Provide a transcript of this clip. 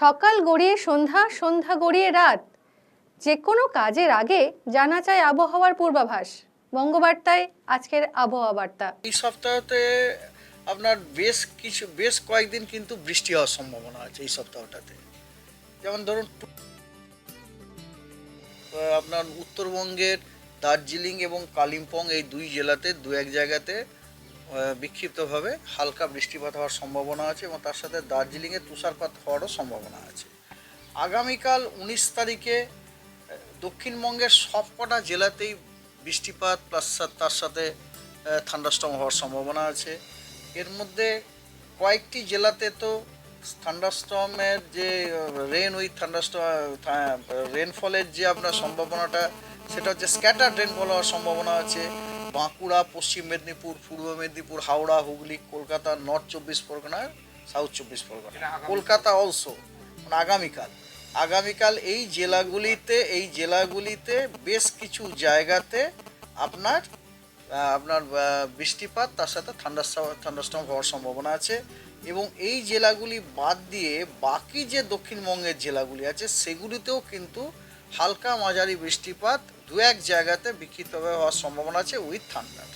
সকাল গড়িয়ে সন্ধ্যা সন্ধ্যা গড়িয়ে রাত। যে কোনো কাজের আগে জানা চাই আবহাওয়ার পূর্বাভাস। বঙ্গবার্তায় আজকের আবহাওয়া বার্তা। এই সপ্তাহতে আপনার বেশ কিছু, বেশ কয়েকদিন কিন্তু বৃষ্টি হওয়ার সম্ভাবনা আছে এই সপ্তাহটাতে। যেমন ধরুন আপনার উত্তরবঙ্গের দার্জিলিং এবং কালিম্পং এই দুই জেলাতে দু এক জায়গাতে বিক্ষিপ্তভাবে হালকা বৃষ্টিপাত হওয়ার সম্ভাবনা আছে এবং তার সাথে দার্জিলিংয়ে তুষারপাত হওয়ারও সম্ভাবনা আছে। আগামীকাল উনিশ তারিখে দক্ষিণবঙ্গের সবকটা জেলাতেই বৃষ্টিপাত প্লাস তার সাথে থান্ডাস্টম হওয়ার সম্ভাবনা আছে। এর মধ্যে কয়েকটি জেলাতে তো থান্ডাস্টমের যে রেন উইথ থান্ডাস্টম রেনফলের যে আপনার সম্ভাবনাটা সেটা হচ্ছে স্ক্যাটার রেনফল হওয়ার সম্ভাবনা আছে। বাঁকুড়া পশ্চিম মেদিনীপুর পূর্ব মেদিনীপুর হাওড়া হুগলি কলকাতা নর্থ চব্বিশ পরগনা সাউথ চব্বিশ পরগনা। কলকাতা অলসো মানে আগামীকাল। আগামীকাল এই জেলাগুলিতে এই জেলাগুলিতে বেশ কিছু জায়গাতে আপনার আপনার বৃষ্টিপাত তার সাথে ঠান্ডা ঠান্ডাস্টম হওয়ার সম্ভাবনা আছে। এবং এই জেলাগুলি বাদ দিয়ে বাকি যে দক্ষিণবঙ্গের জেলাগুলি আছে সেগুলিতেও কিন্তু হালকা মাঝারি বৃষ্টিপাত দু এক জায়গাতে বিক্ষিপ্তভাবে হওয়ার সম্ভাবনা আছে উইথ ঠান্ডার